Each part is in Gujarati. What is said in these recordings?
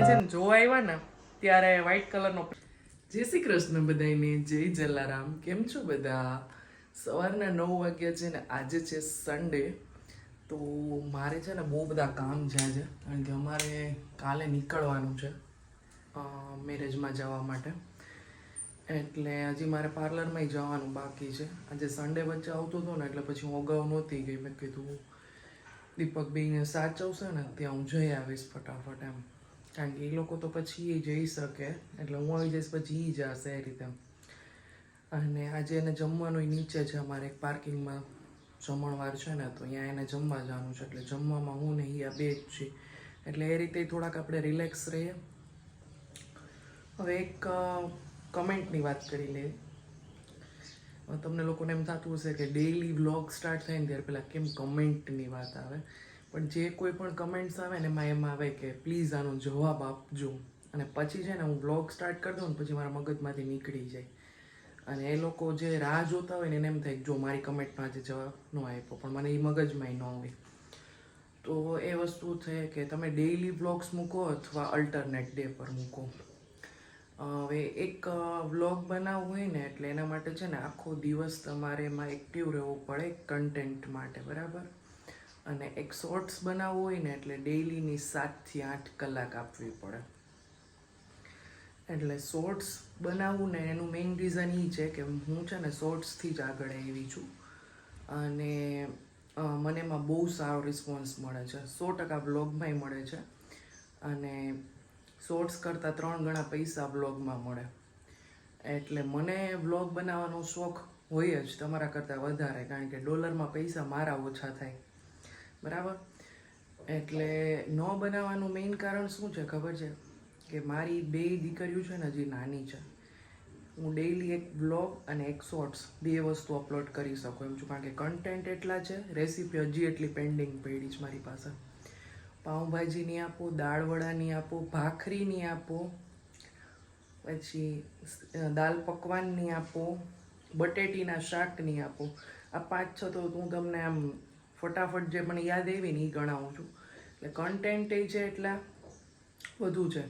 મને છે જોવા આવ્યા ને, ત્યારે વ્હાઈટ કલરનો જય શ્રી કૃષ્ણ બધાને જય જલારામ. કેમ છો બધા? સવારના નવ વાગ્યા છે ને, આજે છે સન્ડે તો મારે છે ને બહુ બધા કામ છે કારણ કે અમારે કાલે નીકળવાનું છે મેરેજમાં જવા માટે. એટલે હજી મારે પાર્લરમાં જવાનું બાકી છે. આજે સન્ડે વચ્ચે આવતો હતો ને, એટલે પછી હું અગાઉ નહોતી ગઈ. મેં કીધું દીપક બેયને સાચવશે ને, ત્યાં હું જઈ આવીશ ફટાફટ એમ. કારણ કે એ લોકો તો પછી એ જઈ શકે. એટલે હું આવી જઈશ પછી એ જશે એ રીતે. અને આજે એને જમવાનું નીચે છે અમારે એક પાર્કિંગમાં જમણવાર છે ને, તો અહીંયા એને જમવા જવાનું છે. એટલે જમવામાં હું ને આ બે જ છીએ. એટલે એ રીતે થોડાક આપણે રિલેક્સ રહીએ. હવે એક કમેન્ટની વાત કરી લઈએ. તમને લોકોને એમ થતું હશે કે ડેઈલી વ્લોગ સ્ટાર્ટ થાય ને ત્યારે પહેલાં કેમ કમેન્ટની વાત આવે? પણ જે કોઈ પણ કમેન્ટ્સ આવે ને એમાં એમ આવે કે પ્લીઝ આનો જવાબ આપજો. અને પછી છે ને હું વ્લોગ સ્ટાર્ટ કરી દઉં ને પછી મારા મગજમાંથી નીકળી જાય. અને એ લોકો જે રાહ જોતા હોય ને એને એમ થાય જો મારી કમેન્ટમાં આજે જવાબ ન આપ્યો, પણ મને એ મગજમાં ન હોય તો એ વસ્તુ છે કે તમે ડેઈલી વ્લોગ્સ મૂકો અથવા અલ્ટરનેટ ડે પર મૂકો. હવે એક વ્લોગ બનાવવું હોય ને એટલે એના માટે છે ને આખો દિવસ તમારે એમાં એક્ટિવ રહેવું પડે કન્ટેન્ટ માટે, બરાબર? અને એક શોર્ટ્સ બનાવવું હોય ને એટલે ડેઈલીની સાતથી આઠ કલાક આપવી પડે. એટલે શોર્ટ્સ બનાવવું ને એનું મેઇન રીઝન એ છે કે હું છે ને શોર્ટ્સથી જ આગળ આવી છું. અને મને એમાં બહુ સારો રિસ્પોન્સ મળે છે. સો ટકા બ્લોગમાંય મળે છે. અને શોર્ટ્સ કરતાં ત્રણ ગણા પૈસા બ્લોગમાં મળે. એટલે મને વ્લોગ બનાવવાનો શોખ હોય જ તમારા કરતાં વધારે, કારણ કે ડોલરમાં પૈસા મારા ઓછા થાય. બરાબર? એટલે ન બનાવવાનું મેઇન કારણ શું છે ખબર છે? કે મારી બે દીકરીઓ છે ને હજી નાની છે. હું ડેઈલી એક બ્લોગ અને એક શોર્ટ્સ બે વસ્તુ અપલોડ કરી શકું એમ છું. કારણ કે કન્ટેન્ટ એટલા છે રેસીપી હજી એટલી પેન્ડિંગ પડી છે મારી પાસે. પાઉંભાજીની આપો, દાળ વડાની આપો ભાખરીની આપો, પછી દાલ પકવાનની આપો, બટેટીના શાકની આપો. આ પાંચ છ તો હું તમને આમ ફટાફટ જે મને યાદ આવી ને એ ગણાવું છું. એટલે કન્ટેન્ટ એ છે એટલા વધુ છે.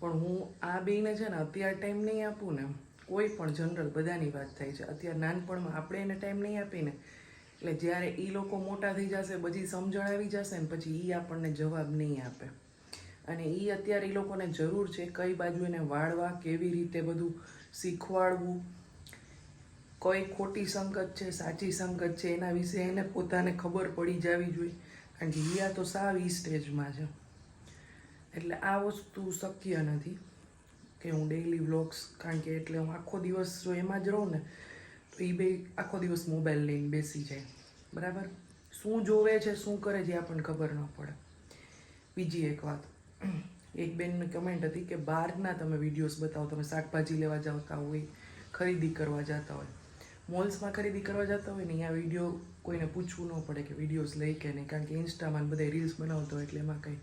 પણ હું આ બેને છે ને અત્યારે ટાઈમ નહીં આપું ને કોઈ પણ જનરલ બધાની વાત થાય છે. અત્યારે નાનપણમાં આપણે એને ટાઈમ નહીં આપીને. એટલે જ્યારે એ લોકો મોટા થઈ જશે, બધી સમજણ આવી જશે ને પછી એ આપણને જવાબ નહીં આપે. અને એ અત્યારે એ લોકોને જરૂર છે કઈ બાજુ એને વાળવા, કેવી રીતે બધું શીખવાડવું કઈ ખોટી સંગત છે, સાચી સંગત છે, એના વિશે એને પોતાને ખબર પડી જવી જોઈએ. કારણ કે હિયા તો સાવ ઈ સ્ટેજમાં છે. એટલે આ વસ્તુ શક્ય નથી કે હું ડેઈલી વ્લોગ્સ કારણ કે એટલે હું આખો દિવસ જો એમાં જ રહું ને, તો એ બે આખો દિવસ મોબાઈલ લઈને બેસી જાય. બરાબર? શું જોવે છે, શું કરે છે આપણને ખબર ન પડે. બીજી એક વાત. એક બેનની કમેન્ટ હતી કે બહારના તમે વિડીયોઝ બતાવો, તમે શાકભાજી લેવા જતા હોય, ખરીદી કરવા જતા હોય. મોલ્સમાં ખરીદી કરવા જતા હોય ને અહીંયા વીડિયો કોઈને પૂછવું ન પડે કે વિડીયોઝ લઈ કે નહીં, કારણ કે ઇન્સ્ટામાં બધા રીલ્સ બનાવતા હોય એટલે એમાં કંઈ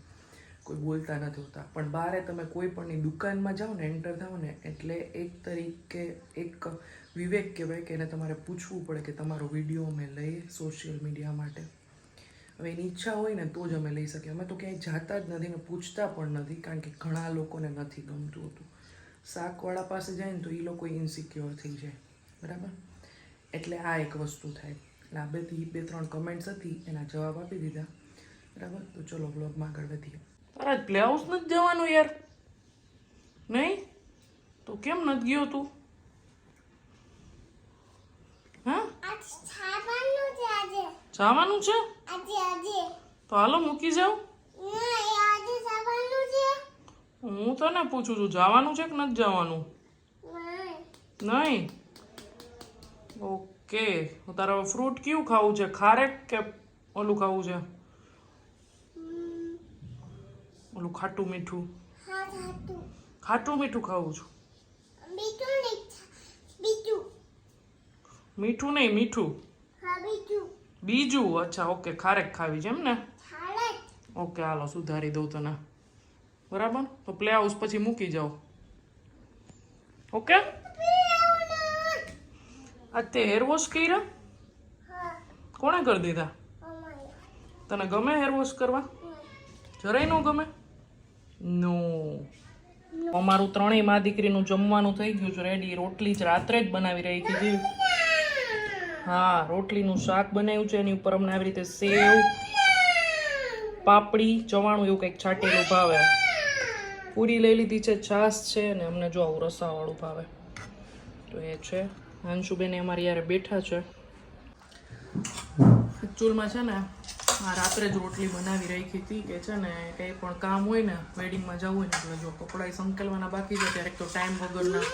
કોઈ બોલતા નથી હોતા પણ બહારે તમે કોઈ પણની દુકાનમાં જાઓ ને એન્ટર થાઓ ને, એટલે એક તરીકે એક વિવેક કહેવાય કે એને તમારે પૂછવું પડે કે તમારો વીડિયો અમે લઈએ સોશિયલ મીડિયા માટે. હવે એની ઈચ્છા હોય ને તો જ અમે લઈ શકીએ. અમે તો ક્યાંય જાતા જ નથી ને પૂછતા પણ નથી, કારણ કે ઘણા લોકોને નથી ગમતું હતું. શાકવાળા પાસે જાય ને તો એ લોકો ઇન્સિક્યોર થઈ જાય. બરાબર? એટલે આ એક વસ્તુ થાય. એટલે આ બધી બે ત્રણ કમેન્ટ્સ હતી એના જવાબ આપી દીધા. બરાબર? તો ચલો બ્લોગમાં આગળ વધીએ. તારા પ્લે હાઉસ નથી જવાનું યાર. નહીં? તો કેમ નથી ગયો તું? જવાનું છે તો હાલો મૂકી જાઉં? હું તને પૂછું છું જવાનું છે કે નથી જવાનું? નહીં? ઓકે તારે ફ્રૂટ કયું ખાવું છે? ખારેક કે ઓલું ખાવું છે? ઓલું ખાટું મીઠું? ખાટું. મીઠું ખાવું છું. મીઠું નહીં મીઠું. બીજું. બીજું. અચ્છા ઓકે ખારેક ખાવી છે એમ ને? ઓકે હાલો સુધારી દઉં તને. બરાબર? તો પ્લે હાઉસ પછી મૂકી જાઓ. ઓકે? આ તે હેર વોશ કર્યા? કોણે કરી દીધા? તને ગમે હેર વોશ કરવા? જરાય ન ગમે? નો. અમારું ત્રણેય મા દીકરીનું જમવાનું થઈ ગયું છે રેડી રોટલી જ રાત્રે જ બનાવી રહી હતી હા, રોટલીનું શાક બનાવ્યું છે, એની ઉપર અમને આવી રીતે સેવ, પાપડી, ચવાણું એવું કંઈક છાંટેલું ભાવે. પૂરી લઈ લીધી છે, છાશ છે, અને અમને જો આવું રસાવાળું ભાવે. તો એ છે. અંશુબેન અમારી યારે બેઠા છે. એકચ્યુઅલમાં છે ને, આ રાત્રે જ રોટલી બનાવી રાખી હતી કે છે ને, કંઈ પણ કામ હોય ને, વેડિંગમાં જવું હોય ને, એટલે જો કપડાં સંકેલવાના બાકી છે ત્યારે તો ટાઈમ વગરના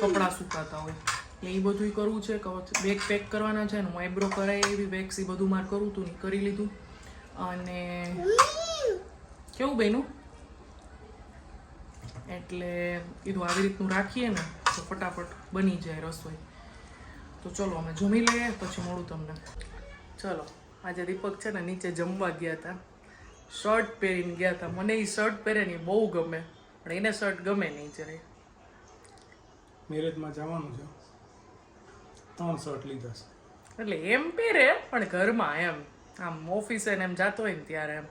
કપડાં સુકાતા હોય. એટલે એ બધું કરવું છે બેગ પેક કરવાના છે ને, હું આઈબ્રો કરાય એવી વેક્સ એ બધું મારે કરવું હતું ને કરી લીધું. અને કેવું બન્યું? એટલે કીધું આવી રીતનું રાખીએ ને, તો ફટાફટ બની જાય રસોઈ. તો ચલો અમે જમી લઈએ પછી મળું તમને. ચલો આજે દીપક છે ને નીચે જમવા ગયા હતા. શર્ટ પહેરીને ગયા હતા. મને એ શર્ટ પહેરે ને બહુ ગમે. પણ એને શર્ટ ગમે નહીં જરાય મેરેજમાં જવાનું છે. ત્રણ શર્ટ લીધા છે. એટલે એમ પહેરે પણ ઘરમાં એમ. આમ ઓફિસે ને એમ જાતો હોય ને ત્યારે એમ.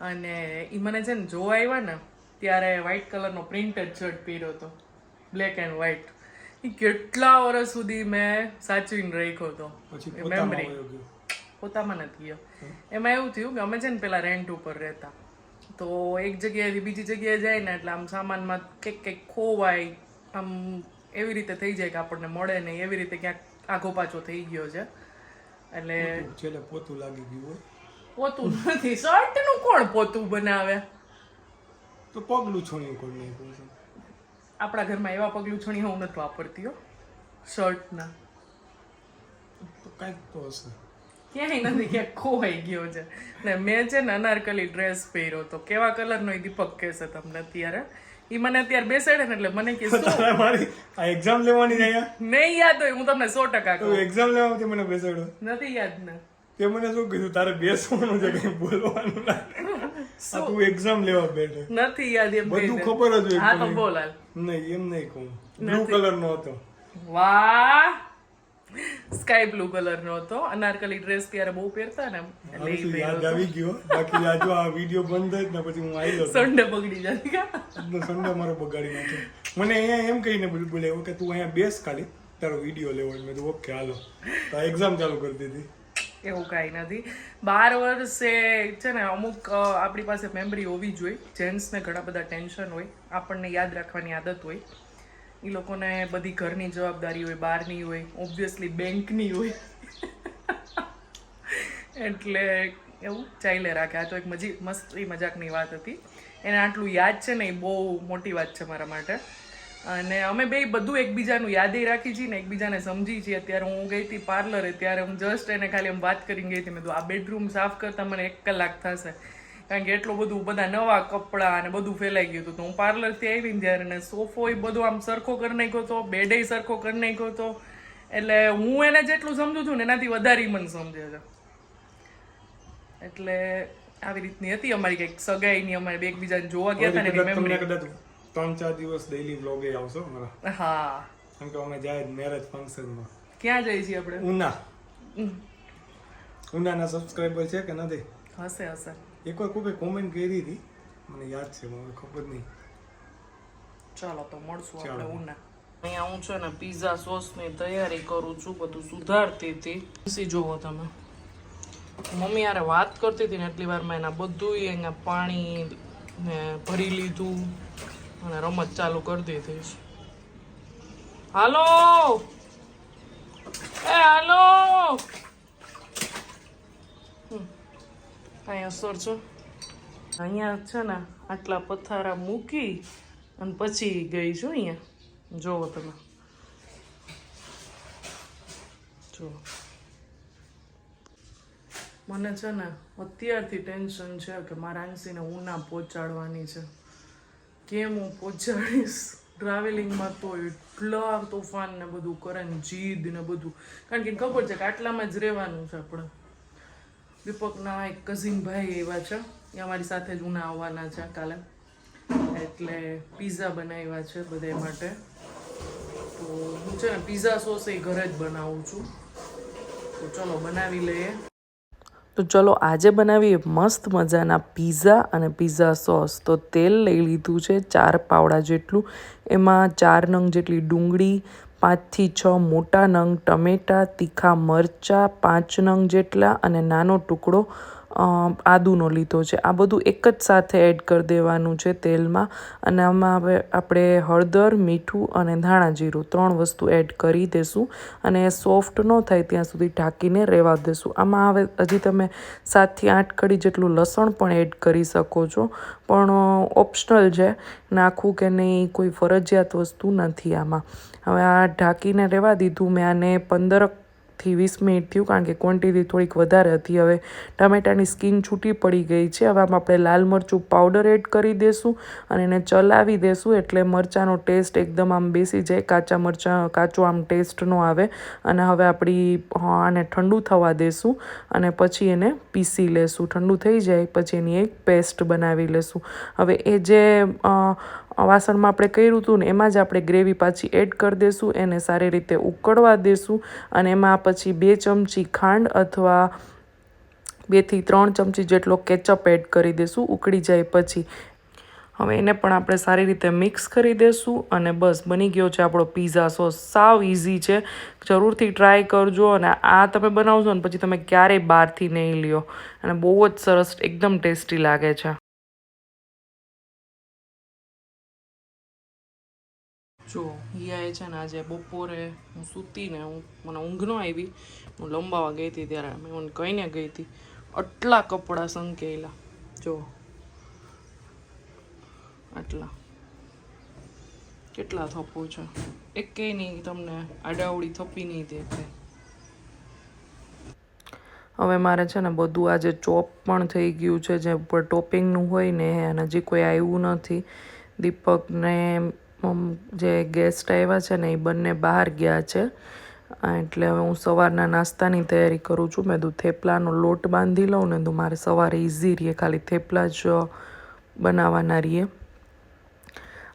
અને એ મને છે ને જોવા આવ્યા ને ત્યારે વ્હાઈટ કલરનો પ્રિન્ટેડ શર્ટ પહેર્યો હતો. બ્લેક એન્ડ વ્હાઈટ એ કેટલા વર્ષ સુધી મેં સાચવીને રાખ્યો હતો મેમરી પોતામાં નથી એમાં એવું થયું કે અમે છે ને પેલા રેન્ટ ઉપર રહેતા. તો એક જગ્યાએથી બીજી જગ્યાએ જાય ને એટલે આમ સામાનમાં કંઈક કંઈક ખોવાય આમ એવી રીતે થઈ જાય કે આપણને મળે નહીં. એવી રીતે ક્યાંક આઘો પાછો થઈ ગયો છે. એટલે છેલ્લે પોતું લાગી ગયું હોય. પોતું નથી. શર્ટનું કોણ પોતું બનાવે? તો પગલું છોડ્યું કોણ નહીં. આપણા ઘરમાં એવા પગલું હું નથી વાપરતી હો. શર્ટના. તો કાંઈક તો હશે. ક્યાંય નથી ક્યાંક ખોવાઈ ગયો છે. ને મેં છે ને અનારકલી ડ્રેસ પહેર્યો તો કેવા કલરનો એ દીપક કહેશે તમને અત્યારે. એ મને અત્યારે બેસાડે ને એટલે મને કે મારી આ એક્ઝામ લેવાની નહીં યાદ હોય હું તમને સો ટકા એક્ઝામ લેવાથી મને બેસાડો. નથી યાદ ને. તે મને શું કીધું? તારે બેસવાનું છે કઈ બોલવાનું ના. આ તું એક્ઝામ લેવા બેઠે. નથી યાદ એમ બધું ખબર જ હોય હા તો પણ બોલ નહીં એમ નહીં કહું. બ્લુ કલર નો હતો. વાહ! સ્કાય બ્લુ કલર નો હતો. અનારકલી ડ્રેસ ત્યારે બહુ પહેરતા ને એટલે યાદ આવી ગયો? બાકી આ આ વીડિયો બંધ થાય ને પછી હું આવી જતો સંડે બગડી જતી કા સંડે મારો બગાડી નાખ્યો. મને અહીંયા એમ કહીને બોલ- કે તું અહીંયા બેસ ખાલી. તારો વીડિયો લેવો મેં તો ઓકે હાલો. તો એક્ઝામ ચાલુ કરી દીધી. એવું કાંઈ નથી. બાર વર્ષે છે ને અમુક આપણી પાસે મેમરી હોવી જોઈએ. જેન્ટ્સને ઘણા બધા ટેન્શન હોય, આપણને યાદ રાખવાની આદત હોય. એ લોકોને બધી ઘરની જવાબદારી હોય, બહારની હોય ઓબ્વિયસલી બેંકની હોય. એટલે એવું ચાલે રાખે. આ તો એક મજી, મસ્ત મજાકની વાત હતી. એને આટલું યાદ છે ને એ બહુ મોટી વાત છે મારા માટે. અને અમે બે બધું એકબીજાનું યાદે રાખી છીએ ને એકબીજાને સમજી છીએ. અત્યારે હું ગઈ હતી પાર્લરે ત્યારે હું જસ્ટ એને ખાલી એમ વાત કરીને ગઈ હતી. મેં આ બેડરૂમ સાફ કરતા મને એક કલાક થશે. કારણ કે એટલું બધું બધા નવા કપડાં અને બધું ફેલાઈ ગયું હતું. તો હું પાર્લરથી આવીને જ્યારે ને સોફો એ બધો આમ સરખો કરી નાખ્યો હતો બેડે સરખો કરી નાખ્યો હતો એટલે હું એને જેટલું સમજુ છું ને એનાથી વધારે મને સમજે છે. એટલે આવી રીતની હતી અમારી કંઈક સગાઈની અમારે બે એકબીજાને જોવા ગયા હતા ને કદાચ ત્રણ ચાર દિવસ ડેઈલી વ્લોગે આવશો અમારા. હા. કેમ કે અમે જાય મેરેજ ફંક્શનમાં ક્યાં જઈએ છીએ આપણે? ઉના. ઉનાના સબસ્ક્રાઇબર છે કે નથી હશે હશે. એકવાર કોઈ કોમેન્ટ કરી હતી. મને યાદ છે મને ખબર નહીં. ચાલો તો મળશું. આપણે ઉના. અહીંયા હું છે ને પીઝા સોસની તૈયારી કરું છું બધું સુધારતી હતી. જોવો તમે. મમ્મી યારે વાત કરતી હતી ને એટલી વારમાં એના બધું અહીંયા પાણી ને ભરી લીધું. અને રમત ચાલુ કરી દીધી હાલો! એ હાલો. અહીંયા અસર છો. અહીંયા છે ને આટલા પથારા મૂકી અને પછી ગઈ છું અહીંયા. જોવો તમે. જો મને છે ને અત્યારથી ટેન્શન છે કે મારા આંસીને ઉના પહોંચાડવાની છે. કેમ હું પહોંચાડીશ? ટ્રાવેલિંગમાં તો એટલા તોફાન ને બધું કરે ને જીદ ને બધું. કારણ કે ખબર છે કે આટલામાં જ રહેવાનું છે આપણે. દીપકના એક કઝિન ભાઈ એવા છે. એ અમારી સાથે જ ઉના આવવાના છે કાલે. એટલે પીઝા બનાવ્યા છે બધા માટે. તો હું છે ને પીઝા સોસ એ ઘરે જ બનાવું છું. તો ચલો બનાવી લઈએ. તો ચલો આજે બનાવીએ મસ્ત મજાના પીઝા અને પીઝા સોસ. તો તેલ લઈ લીધું છે ચાર પાવડા જેટલું. એમાં ચાર નંગ જેટલી ડુંગળી, પાંચથી છ મોટા નંગ ટમેટાં, તીખા મરચાં, પાંચ નંગ જેટલા અને નાનો ટુકડો આદુનો લીધો છે. આ બધું એક જ સાથે એડ કરી દેવાનું છે તેલમાં. અને આમાં હવે આપણે હળદર, મીઠું અને ધાણા જીરું ત્રણ વસ્તુ એડ કરી દેશું. અને સોફ્ટ ન થાય ત્યાં સુધી ઢાંકીને રહેવા દેશું. આમાં હવે હજી તમે સાતથી આઠ કડી જેટલું લસણ પણ એડ કરી શકો છો. પણ ઓપ્શનલ છે. નાખવું કે નહીં, કોઈ ફરજિયાત વસ્તુ નથી આમાં. હવે આ ઢાંકીને રહેવા દીધું. મેં આને પંદર થી વીસ મિનિટ થયું કારણ કે ક્વોન્ટિટી થોડીક વધારે હતી. હવે ટામેટાની સ્કીન છૂટી પડી ગઈ છે. હવે આમાં આપણે લાલ મરચું પાવડર એડ કરી દેશું અને એને ચલાવી દેશું એટલે મરચાંનો ટેસ્ટ એકદમ આમ બેસી જાય. કાચા મરચાં, કાચો આમ ટેસ્ટ ન આવે. અને હવે આપણી આને ઠંડુ થવા દેશું અને પછી એને પીસી લેશું. ઠંડુ થઈ જાય, પછી એની એક પેસ્ટ બનાવી લેશું. હવે એ જે વાસણમાં આપણે કર્યું હતું ને એમાં જ આપણે ગ્રેવી પાછી એડ કરી દેશું, એને સારી રીતે ઉકળવા દેશું અને એમાં પછી બે ચમચી ખાંડ અથવા બેથી ત્રણ ચમચી જેટલો કેચઅપ એડ કરી દેશું, ઉકળી જાય પછી. હવે એને પણ આપણે સારી રીતે મિક્સ કરી દેશું અને બસ બની ગયો છે આપણો પીઝા સોસ સાવ ઇઝી છે. જરૂરથી ટ્રાય કરજો અને આ તમે બનાવશો ને પછી તમે ક્યારેય બહારથી નહીં લ્યો. અને બહુ જ સરસ, એકદમ ટેસ્ટી લાગે છે. જો, હિયાએ છે ને આજે બપોરે હું સૂતી ને હું મને ઊંઘ ન આવી. હું લંબાવા ગઈ હતી ત્યારે મેં મને કહીને ગઈ હતી, આટલા કપડાં સંકેલા જો, આટલા. કેટલા થપ્પો છે. એકેય નહીં, તમને આડાવડી થપ્પી નહીં દેખાય. હવે મારે છે ને બધું આજે ચોપ પણ થઈ ગયું છે, જે ઉપર ટોપિંગનું હોય ને, અને હજી કોઈ આવ્યું નથી. દીપક ને મમ જે ગેસ્ટ આવ્યા છે ને એ બંને બહાર ગયા છે. એટલે હવે હું સવારના નાસ્તાની તૈયારી કરું છું. મેં તું થેપલાનો લોટ બાંધી લઉં ને તો મારે સવારે ઇઝી રહીએ ખાલી થેપલા જ બનાવવાના રહીએ.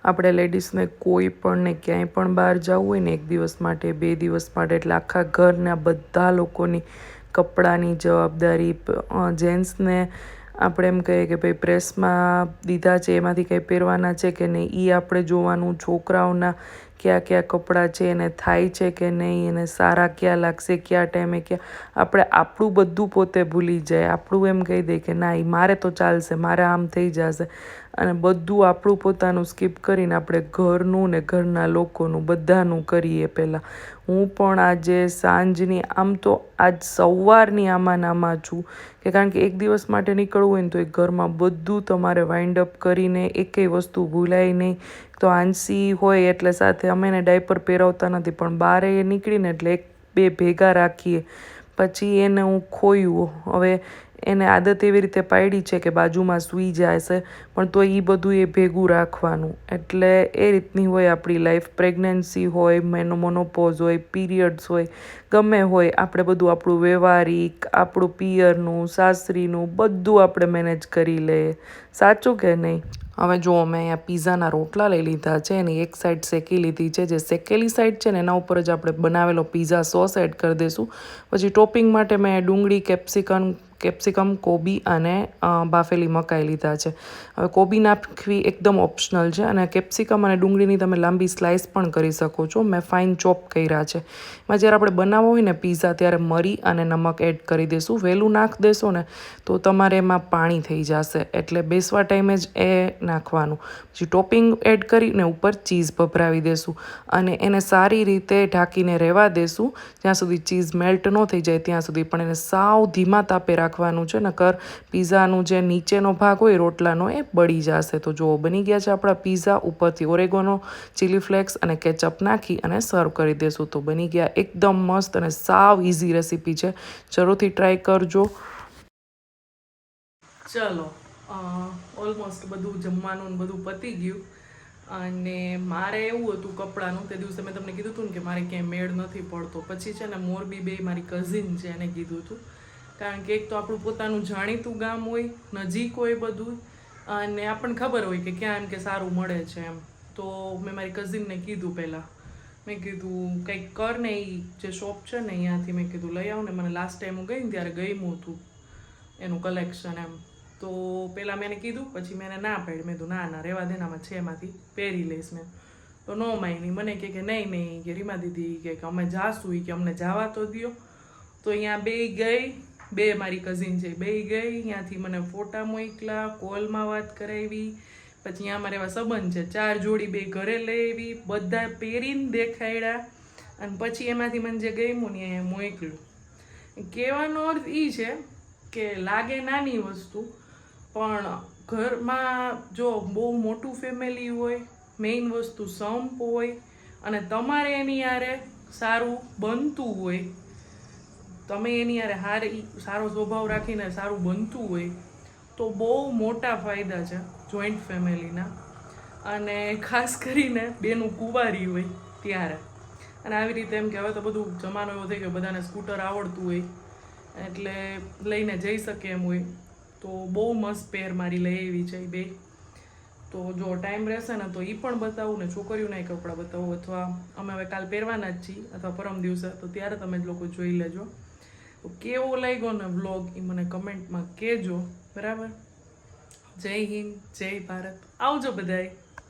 આપણે લેડીઝને કોઈ પણ ને ક્યાંય પણ બહાર જવું હોય ને એક દિવસ માટે, બે દિવસ માટે, એટલે આખા ઘરના બધા લોકોની કપડાની જવાબદારી જેન્ટ્સને આપણે એમ કહીએ કે ભાઈ પ્રેસમાં દીધા છે, એમાંથી કંઈ પહેરવાના છે કે નહીં એ આપણે જોવાનું છોકરાઓના કયા કયા કપડાં છે, એને થાય છે કે નહીં, એને સારા ક્યાં લાગશે, કયા ટાઈમે ક્યાં. આપણે આપણું બધું પોતે ભૂલી જાય. આપણું એમ કહી દે કે ના એ મારે તો ચાલશે, મારે આમ થઈ જશે. અને બધું આપણું પોતાનું સ્કીપ કરીને આપણે ઘરનું ને ઘરના લોકોનું બધાનું કરીએ પહેલાં. હું પણ આજે સાંજની, આમ તો આજ સવારની આમાં નામાં છું કે કારણ કે એક દિવસ માટે નીકળવું હોય ને તો એ ઘરમાં બધું તમારે વાઇન્ડ અપ કરીને એકેય વસ્તુ ભૂલાય નહીં. તો આંસી હોય એટલે સાથે અમે એને ડાયપર પહેરાવતા નથી, પણ બારે નીકળીને એટલે એક બે ભેગા રાખીએ. પછી એને હું ખોયું. હવે એને આદત એવી રીતે પાડી છે કે બાજુમાં સૂઈ જાય છે, પણ તો એ બધું એ ભેગું રાખવાનું. એટલે એ રીતની હોય આપણી લાઈફ પ્રેગ્નન્સી હોય મેનો મોનોપોઝ હોય પીરિયડ્સ હોય, ગમે હોય, આપણે બધું આપણું વ્યવહારિક, આપણું પિયરનું, સાસરીનું, બધું આપણે મેનેજ કરી લઈએ સાચું કે નહીં? હવે જો મેં અહીંયા પીઝાના રોટલા લઈ લીધા છે, એની એક સાઈડ શેકી લીધી છે, જે શેકેલી સાઈડ છે ને, એના ઉપર જ આપણે બનાવેલો પીઝા સોસ એડ કરી દઈશું પછી ટોપિંગ માટે મેં ડુંગળી કેપ્સિકમ કેપ્સિકમ, કોબી અને બાફેલી મકાઈ લીધા છે. હવે કોબી નાખવી એકદમ ઓપ્શનલ છે અને કેપ્સિકમ અને ડુંગળીની તમે લાંબી સ્લાઇસ પણ કરી શકો છો. મેં ફાઇન ચોપ કર્યા છે. એમાં જ્યારે આપણે બનાવવો હોય ને પીઝા, ત્યારે મરી અને નમક એડ કરી દઈશું વહેલું નાખ દેશો ને તો તમારે એમાં પાણી થઈ જશે. એટલે બેસવા ટાઈમે જ એ નાખવાનું. પછી ટોપિંગ એડ કરીને ઉપર ચીઝ ભભરાવી દેશું અને એને સારી રીતે ઢાંકીને રહેવા દેશું. જ્યાં સુધી ચીઝ મેલ્ટ ન થઈ જાય, ત્યાં સુધી. પણ એને સાવ ધીમા તાપે રાખવાનું છે, નકર પીઝાનું જે નીચેનો ભાગ હોય, રોટલાનો, એ બળી જશે. તો જુઓ, બની ગયા છે આપણા પીઝા ઉપરથી ઓરેગોનો ચીલી ફ્લેક્સ અને કેચઅપ નાખી અને સર્વ કરી દેશું. તો બની ગયા એકદમ મસ્ત અને સાવ ઇઝી રેસીપી છે. જરૂરથી ટ્રાય કરજો. ચલો ઓલમોસ્ટ બધું જમવાનું બધું પતી ગયું. અને મારે એવું હતું કપડાનું, તે દિવસે મેં તમને કીધું હતું ને કે મારે ક્યાંય મેળ નથી પડતો. પછી છે ને મોરબી બે મારી કઝિન છે એને કીધું હતું. કારણ કે એક તો આપણું પોતાનું જાણીતું ગામ હોય, નજીક હોય બધું, અને આપણને ખબર હોય કે ક્યાં એમ કે સારું મળે છે એમ. તો મેં મારી કઝિનને કીધું પહેલાં. મેં કીધું, કંઈક કર ને એ જે શોપ છે ને અહીંયાથી મેં કીધું, લઈ આવું ને. મને લાસ્ટ ટાઈમ હું ગઈ ને ત્યારે ગયું હતું એનું કલેક્શન એમ. તો પહેલાં મેં કીધું, પછી મેં ના પાડી. મેં કીધું, ના ના રહેવા દેનામાં છે એમાંથી. પહેરી લઈશ મેં. તો નો માયની મને કે નહીં નહીં, કે રીમા દીદી કે અમે જાશું કે અમને જવા તો દ્યો. તો અહીંયા બે ગઈ બે મારી કઝિન છે બે ગઈ, ત્યાંથી મને ફોટા મોકલા કોલમાં વાત કરાવી. પછી અહીંયા મારે એવા સંબંધ છે. ચાર જોડી બે ઘરે લઈ આવી, બધા પહેરીને દેખાડ્યા અને પછી એમાંથી મને જે ગમ્યું ને એ મોકલ્યું. કહેવાનો અર્થ એ છે કે લાગે નાની વસ્તુ, પણ ઘરમાં જો બહુ મોટું ફેમિલી હોય મેઇન વસ્તુ સંપ હોય, અને તમારે એની યારે સારું બનતું હોય તમે એની યારે હારી સારો સ્વભાવ રાખીને સારું બનતું હોય, તો બહુ મોટા ફાયદા છે જોઈન્ટ ફેમિલીના અને ખાસ કરીને બેનું કુંવારી હોય ત્યારે. અને આવી રીતે એમ કે હવે તો બધું જમાનો એવો થઈ ગયો, બધાને સ્કૂટર આવડતું હોય, એટલે લઈને જઈ શકે એમ હોય. તો બહુ મસ્ત પેર મારી લઈ એવી છે બે. તો જો ટાઈમ રહેશે ને તો એ પણ બતાવું ને છોકરીઓના કપડાં બતાવું. અથવા અમે હવે કાલ પહેરવાના જ છીએ, અથવા પરમ દિવસે, તો ત્યારે તમે જ લોકો જોઈ લેજો. તો કેવો લાગ્યો ને વ્લોગ એ મને કમેન્ટમાં કહેજો. બરાબર? જય હિન્દ, જય ભારત. આવજો બધાય.